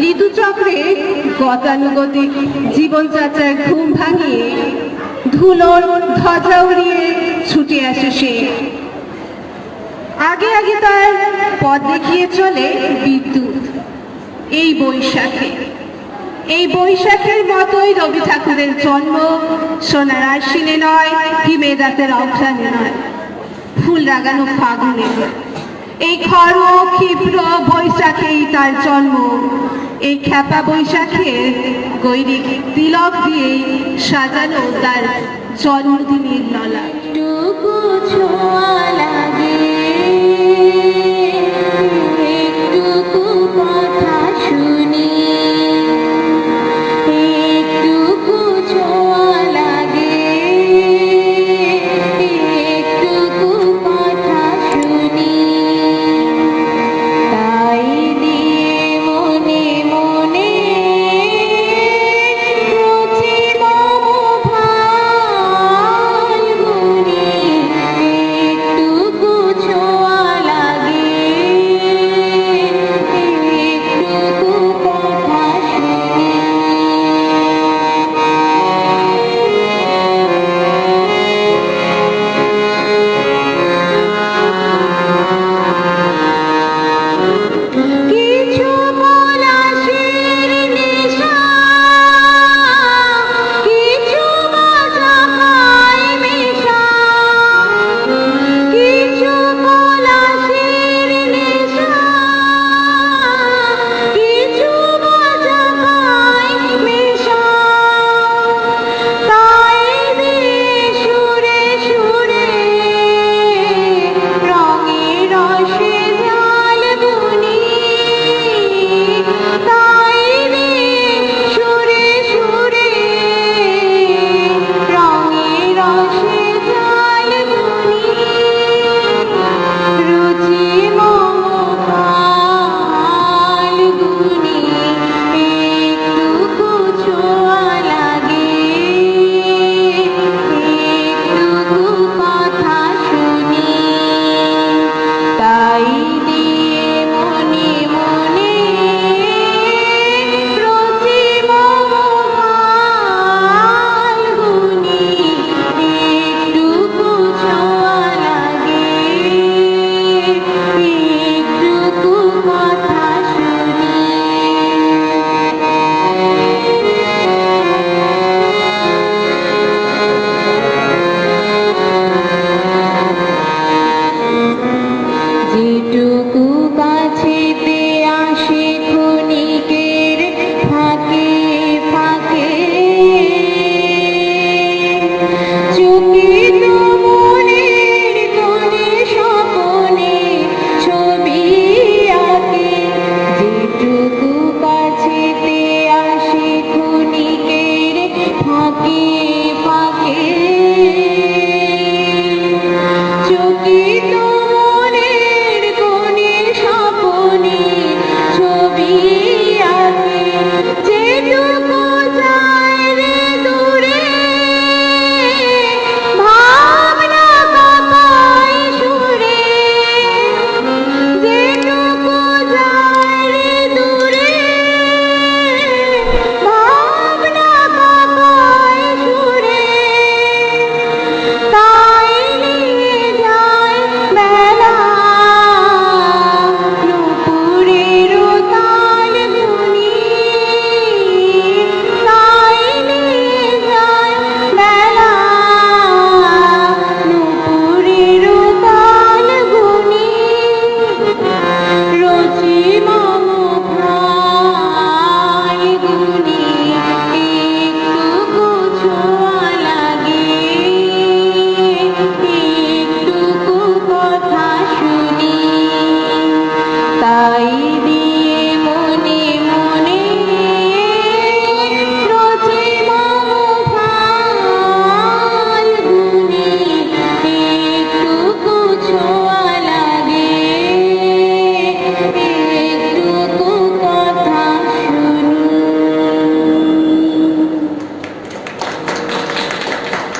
ঋতুচক্রে গতানুগতিক জীবনযাত্রার ঘুম ভাঙিয়ে ধুলোর ধ্বজা উড়িয়ে ছুটে আসে সে। আগে আগে তার পথ দেখিয়ে চলে বিদ্যুৎ, এই বৈশাখে। এই বৈশাখের মতোই রবি ঠাকুরের জন্ম, সোনার আশ্বিনে নয়, হিমের রাতের অঘ্রাণে নয় ফুল লাগানো ফাগুনে এই খর ক্ষিপ্র বৈশাখেই তার জন্ম। এই খ্যাপা বৈশাখে গৈরিক তিলক দিয়ে সাজানো তার জন্মদিনের নলা টুকু ছোঁয়ালা